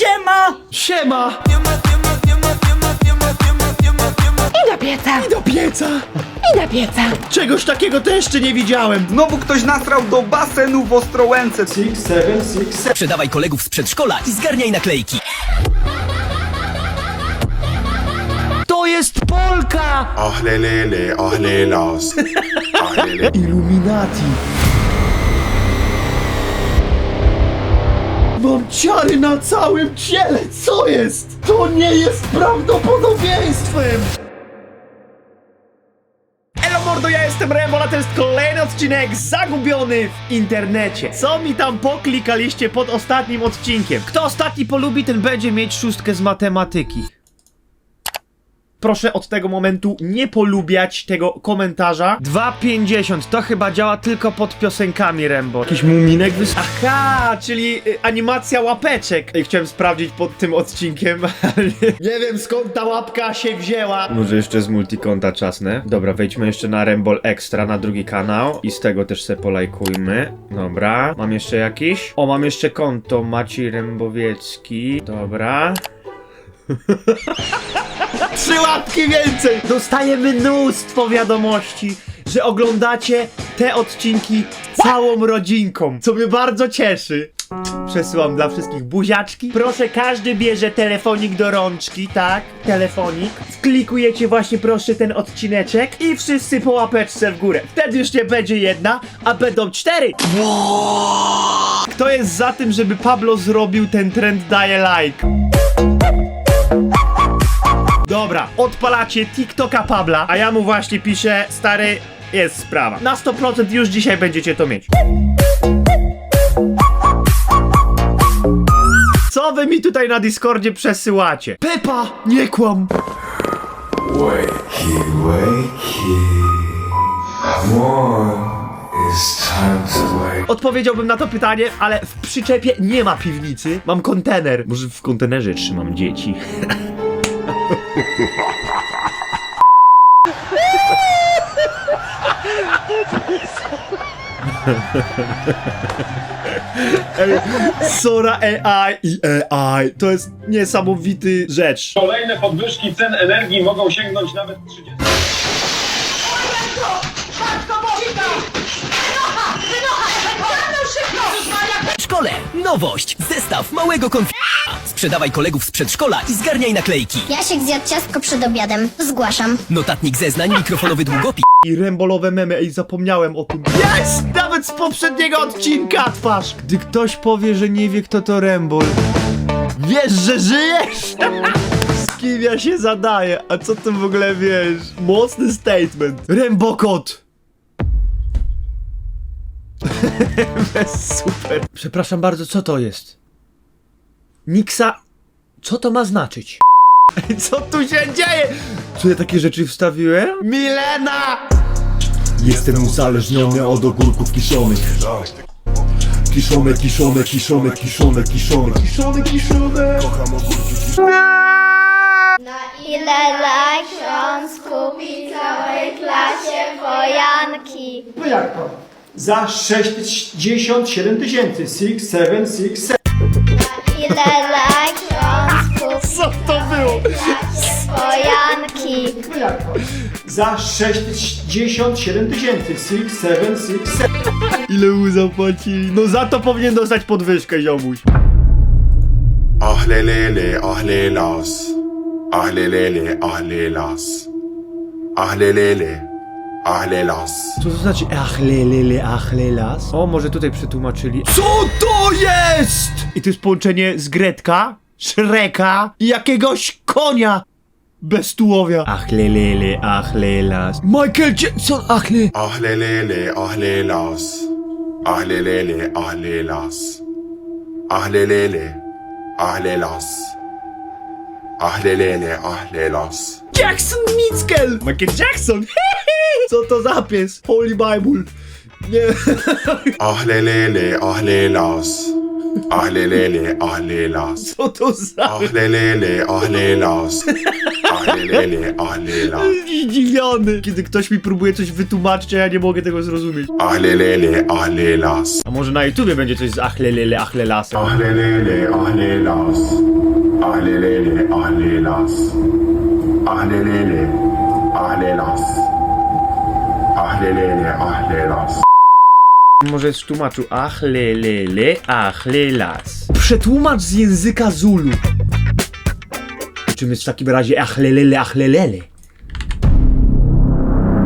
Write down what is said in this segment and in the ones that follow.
Siema! Siema! I do pieca, Do pieca! i do pieca. Czegoś takiego to jeszcze nie widziałem! Znowu ktoś nasrał do basenu w Ostrołęce. Sprzedawaj kolegów z przedszkola i zgarniaj naklejki. To jest Polka! Ahlelele, ahlelas. Ahlele. Illuminati! Mam ciary na całym ciele! Co jest? To nie jest prawdopodobieństwem! Elo mordo, ja jestem Rembol, a to jest kolejny odcinek zagubiony w internecie. Co mi tam poklikaliście pod ostatnim odcinkiem? Kto ostatni polubi, ten będzie mieć szóstkę z matematyki. Proszę od tego momentu nie polubiać tego komentarza. 2,50 to chyba działa tylko pod piosenkami Rembo. Jakiś muminek wys... Aha, czyli y, animacja łapeczek. Ej, chciałem sprawdzić pod tym odcinkiem, ale nie, wiem skąd ta łapka się wzięła. Może jeszcze z multikonta czasne. Dobra, wejdźmy jeszcze na Rembol Extra, na drugi kanał i z tego też se polajkujmy. Dobra, mam jeszcze jakiś? O, mam jeszcze konto Maciej Rębowiecki. Dobra. Trzy łapki więcej! Dostaję mnóstwo wiadomości, że oglądacie te odcinki całą rodzinką, co mnie bardzo cieszy. Przesyłam dla wszystkich buziaczki. Proszę, każdy bierze telefonik do rączki, tak? Telefonik. Wklikujecie właśnie proszę ten odcineczek i wszyscy po łapeczce w górę. Wtedy już nie będzie jedna, a będą cztery. Kto jest za tym, żeby Pablo zrobił ten trend daje like? Dobra, odpalacie TikToka Pabla, a ja mu właśnie piszę, stary, jest sprawa. Na 100% już dzisiaj będziecie to mieć. Co wy mi tutaj na Discordzie przesyłacie? Pepa, nie kłam! Wakey, wakey. Come on. Odpowiedziałbym na to pytanie, ale w przyczepie nie ma piwnicy. Mam kontener. Może w kontenerze trzymam dzieci. Ej, Sora AI i AI. To jest niesamowity rzecz. Kolejne podwyżki cen energii mogą sięgnąć nawet 30. szkole nowość! Zestaw małego konf... Sprzedawaj kolegów z przedszkola i zgarniaj naklejki. Jasiek zjadł ciastko przed obiadem. Zgłaszam. Notatnik zeznań, mikrofalowy długopis. I rembolowe memy, ej, zapomniałem o tym. Jest! Nawet z poprzedniego odcinka twarz! Gdy ktoś powie, że nie wie, kto to Rembol, wiesz, że żyjesz? z kim ja się zadaję? A co ty w ogóle wiesz? Mocny statement. Rembokot! Super. Przepraszam bardzo, co to jest? Niksa... Co to ma znaczyć? Ej, Co tu się dzieje? Co ja takie rzeczy wstawiłem? Milena! Jestem uzależniony od ogórków kiszonych Kiszone, kiszone, kiszone, kiszone, kiszone Kiszone, kiszone Kocham ogórki kiszone Na ile lat on skupi całej klasie wojanki? No jak to? Za 67 tysięcy. 6, 7, 6, 7. Na ile lat on skupi Co to było? to? Za 67 tysięcy. 6, 7, 6, 7. Ile mu zapłacili? No za to powinien dostać podwyżkę, ziomuś. Ahlelele, ahlelas. Ahlelele, ahlelas. Ahlelele, ahlelas. Co to znaczy achlelele, achlelas? O, może tutaj przetłumaczyli. Co to jest? I to jest połączenie z Gretka, Shreka i jakiegoś konia bez tułowia. Achlelele, achlelas. Michael Jackson, achle... Ahlelele, ahlelas. Ahlelele, ahlelas. Ahlelele, ahlelas. Ahlelele, ahlelas. Jackson Mickel! Michael Jackson! Co to za pies? Holy Bible! Nie. Ahlelele, ahlelas. Ahlelele, ahlelas. Co to za... Ahlelele, ahlelas. Ahlelele, ahlelas. Zdziwiony. Kiedy ktoś mi próbuje coś wytłumaczyć, a ja nie mogę tego zrozumieć. Ahlelele, ahlelas. A może na YouTubie będzie coś z achlelele, achlelasem? Ahlelele, ahlelas. Ahlelele, ahlelas. Ahlelele, ahlelas. Ahlelele, ahlelas. Może z tłumaczu ach le le le, ach le las. Przetłumacz z języka Zulu. Czym jest w takim razie ach le le le, ach le le le?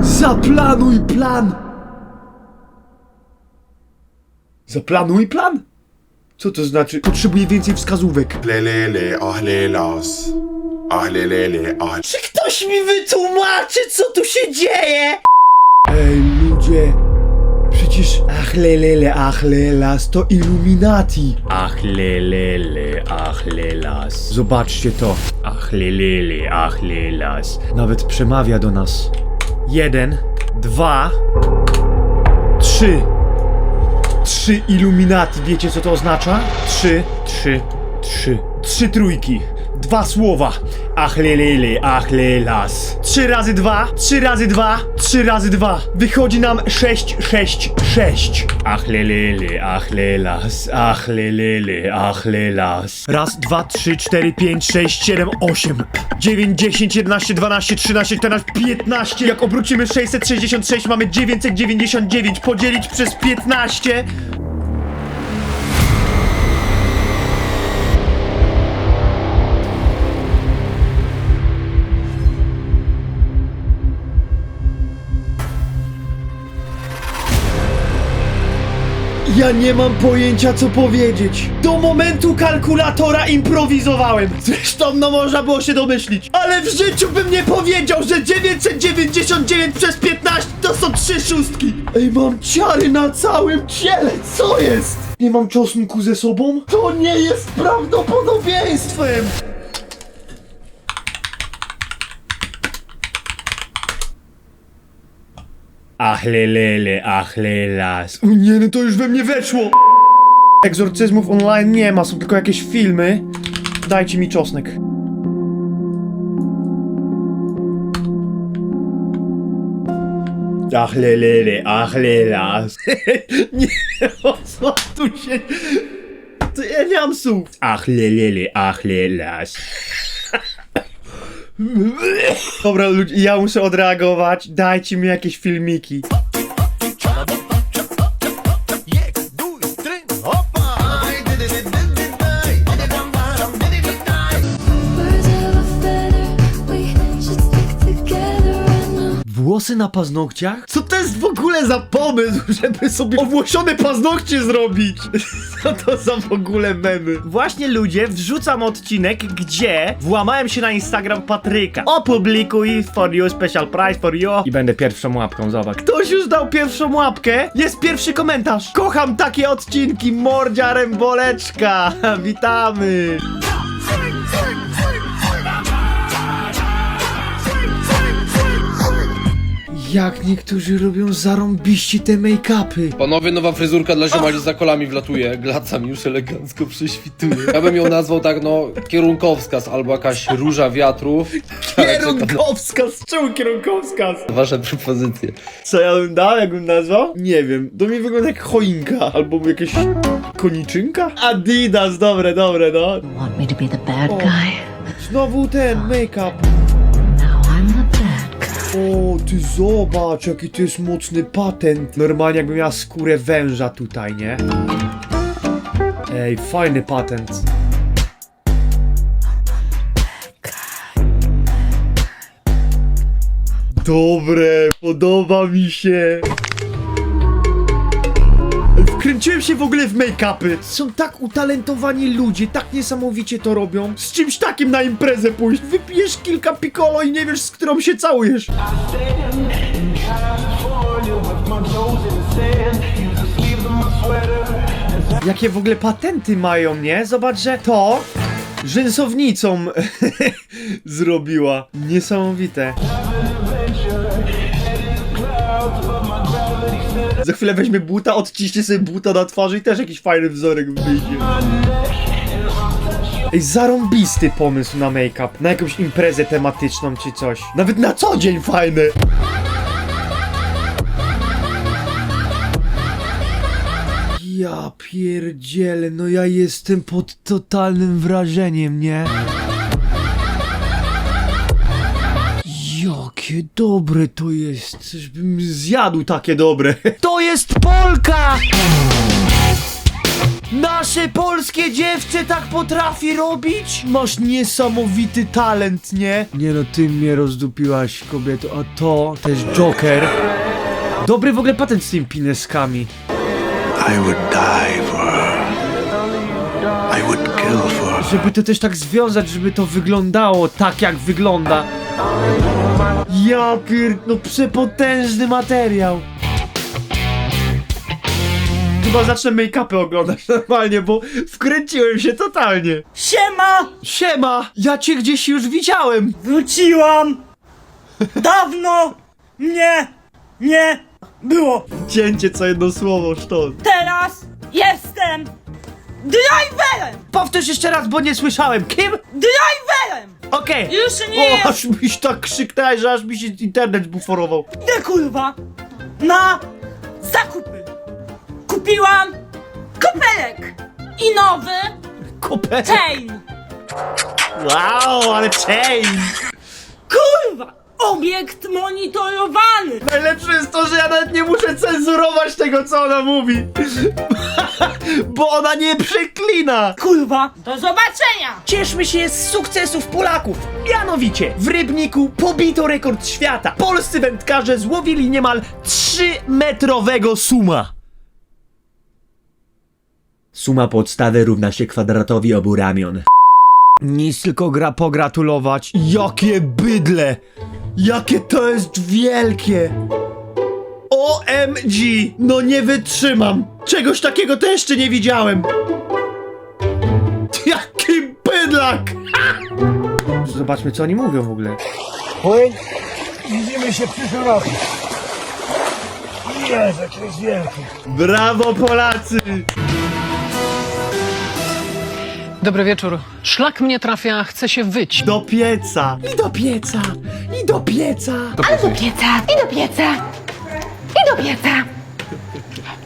Zaplanuj plan! Zaplanuj plan? Co to znaczy? Potrzebuję więcej wskazówek. Ahlelele, ahlelas. Ahlelele, ah. Czy ktoś mi wytłumaczy, co tu się dzieje? Ej, ludzie. Przecież achlelele, achlelas to Illuminati. Achlelele, achlelas. Zobaczcie to. Achlelele, achlelas. Nawet przemawia do nas. Jeden, dwa, trzy. Trzy Illuminati. Wiecie, co to oznacza? Trzy, trzy, trzy. Trzy trójki. Dwa słowa. Achlelele, achlelas. Trzy razy dwa, trzy razy dwa, trzy razy dwa. Wychodzi nam sześć, sześć, sześć. Achlelele, achlelas, achlelele, achlelas. Raz, dwa, trzy, cztery, pięć, sześć, siedem, osiem, dziewięć, dziesięć, jedenaście, dwanaście, trzynaście, czternaście, piętnaście. Jak obrócimy 666, mamy 999 podzielić przez 15. Ja nie mam pojęcia co powiedzieć. Do momentu kalkulatora improwizowałem. Zresztą no można było się domyślić. Ale w życiu bym nie powiedział, że 999 przez 15 to są trzy szóstki. Ej, mam ciary na całym ciele. Co jest? Nie mam czosnku ze sobą? To nie jest prawdopodobieństwem. Achlelele, achlelas. O nie, no to już we mnie weszło. Egzorcyzmów online nie ma, są tylko jakieś filmy. Dajcie mi czosnek. Achlelele, achlelas. nie, o co tu się... To ja nie mam słów. Achlelele, achlelas. Dobra, ludzie, ja muszę odreagować. Dajcie mi jakieś filmiki. Włosy na paznokciach? Co to jest w ogóle za pomysł, żeby sobie owłosione paznokcie zrobić? Co to za w ogóle memy? Właśnie ludzie, wrzucam odcinek, gdzie włamałem się na Instagram Patryka. Opublikuj for you, special prize for you. I będę pierwszą łapką, zobacz. Ktoś już dał pierwszą łapkę? Jest pierwszy komentarz. Kocham takie odcinki, mordzia ręboleczka. Witamy. Jak niektórzy robią zarąbiści te make-upy. Panowie, nowa fryzurka dla ziomali za kolami wlatuje. Glaca mi już elegancko prześwituje. Ja bym ją nazwał tak, no, kierunkowskaz albo jakaś róża wiatrów. Kierunkowskaz, czemu kierunkowskaz? Wasze propozycje. Co ja bym dał, jakbym nazwał? Nie wiem, to mi wygląda jak choinka, albo jakieś koniczynka? Adidas, dobre, dobre, no. Want me to be the bad guy? Znowu ten make-up. O, ty zobacz, jaki to jest mocny patent. Normalnie jakbym miała skórę węża tutaj, nie? Ej, fajny patent. Dobre, podoba mi się. Wkręciłem się w ogóle w make-upy. Są tak utalentowani ludzie, tak niesamowicie to robią. Z czymś takim na imprezę pójść. Wypijesz kilka piccolo i nie wiesz, z którą się całujesz. Jakie w ogóle patenty mają, nie? Zobacz, że to rzęsownicą zrobiła. Niesamowite. Za chwilę weźmie buta, odciśnie sobie buta na twarzy i też jakiś fajny wzorek wyjdzie. Ej, zarąbisty pomysł na make-up. Na jakąś imprezę tematyczną czy coś. Nawet na co dzień fajny. Ja pierdzielę, no ja jestem pod totalnym wrażeniem, nie? Jakie dobre to jest. Czyżbym zjadł takie dobre. To jest Polka! Nasze polskie dziewczę tak potrafi robić? Masz niesamowity talent, nie? Nie no, ty mnie rozdupiłaś, kobieto. A to, to jest Joker. Dobry w ogóle patent z tymi pineskami. I would die for her. I would kill for her. Żeby to też tak związać, żeby to wyglądało tak, jak wygląda. Ja pier... no przepotężny materiał. Chyba zacznę make-upy oglądać normalnie, bo wkręciłem się totalnie. Siema! Siema! Ja cię gdzieś już widziałem! Wróciłam! Dawno mnie nie było. Cięcie co jedno słowo, sztos. Teraz jestem driverem! Powtórz jeszcze raz, bo nie słyszałem. Kim? Driverem! Okej. Już nie O, aż miś tak krzyknąłeś, że aż mi się internet buforował. Idę kurwa na zakupy. Kupiłam kopelek i nowy Kopę. chain. Wow, ale chain! Kurwa! Obiekt monitorowany! Najlepsze jest to, że ja nawet nie muszę cenzurować tego, co ona mówi. Bo ona nie przeklina. Kurwa! Do zobaczenia! Cieszmy się z sukcesów Polaków. Mianowicie, w Rybniku pobito rekord świata. Polscy wędkarze złowili niemal 3-metrowego suma. Suma podstawy równa się kwadratowi obu ramion. Nic tylko gra pogratulować. Jakie bydle! Jakie to jest wielkie! OMG! No nie wytrzymam! Czegoś takiego to jeszcze nie widziałem! Jaki bydlak! Ha! Zobaczmy co oni mówią w ogóle. Widzimy się w przyszłym roku. Jezu, jaki jest wielki. Brawo Polacy! Dobry wieczór. Szlak mnie trafia, chce się wyć. Do pieca! I do pieca! I do pieca! Do pieca, i do pieca, i do pieca,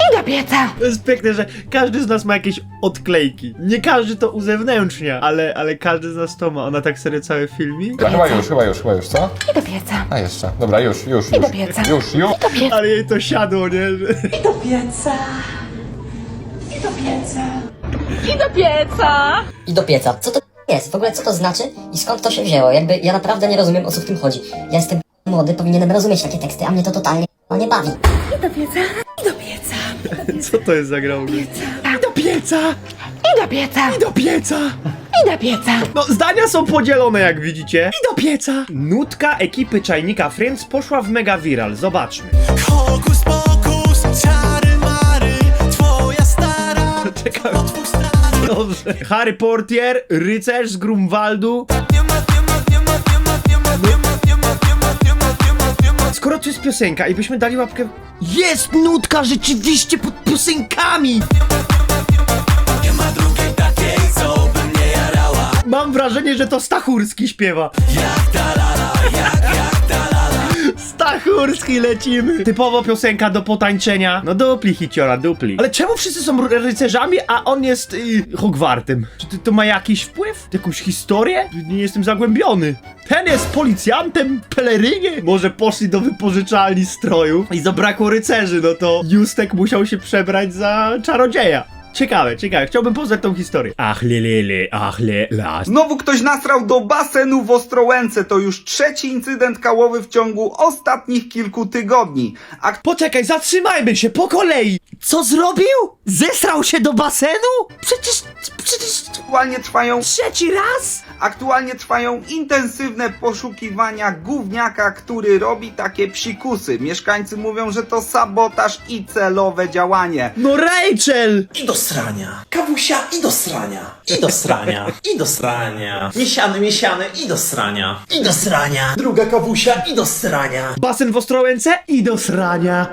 i do pieca. To jest piękne, że każdy z nas ma jakieś odklejki. Nie każdy to uzewnętrznia, ale, ale każdy z nas to ma. Ona tak serio cały filmik. Chyba już, chyba już, chyba już, co? I do pieca, A jeszcze. Dobra, już, już, i już. do pieca, Już, już. i do pieca, Ale jej to siadło, nie? Że... i do pieca, i do pieca, i do pieca. I do pieca. Co to jest? W ogóle co to znaczy i skąd to się wzięło? Jakby ja naprawdę nie rozumiem o co w tym chodzi. Ja jestem młody, powinienem rozumieć takie teksty, a mnie to totalnie nie bawi. I do pieca, i do pieca, Co to jest za gra w ogóle? I do pieca! i do pieca, I do pieca! i do pieca. No, zdania są podzielone, jak widzicie. I do pieca! Nutka ekipy Czajnika Friends poszła w mega viral. Zobaczmy. Hokus pokus, czary mary, twoja stara Czekaj. Dobrze. Harry Portier, rycerz z Grunwaldu. Skoro to jest piosenka i byśmy dali łapkę... Jest nutka rzeczywiście pod piosenkami! Mam wrażenie, że to Stachurski śpiewa. Jak ta Stachurski lecimy! Typowo piosenka do potańczenia. No dupli hiciora, dupli. Ale czemu wszyscy są ry- rycerzami, a on jest y, Hogwartem? Czy to, to ma jakiś wpływ? Jakąś historię? Nie jestem zagłębiony. Ten jest policjantem, pelerynie? Może poszli do wypożyczalni strojów i zabrakło rycerzy, no to Justek musiał się przebrać za czarodzieja. Ciekawe, ciekawe. Chciałbym poznać tą historię. Ach, lelele, ach, le, las. Znowu ktoś nasrał do basenu w Ostrołęce. To już trzeci incydent kałowy w ciągu ostatnich kilku tygodni. A Poczekaj, zatrzymajmy się po kolei! Co zrobił? Zesrał się do basenu? Przecież, przecież aktualnie trwają trzeci raz? Aktualnie trwają intensywne poszukiwania gówniaka, który robi takie psikusy. Mieszkańcy mówią, że to sabotaż i celowe działanie. No Rachel! I do srania. Kawusia, i do srania. I do srania, i do srania. Miesiany, miesiany, i do srania. I do srania. Druga kawusia, i do srania. Basen w Ostrołęce i do srania.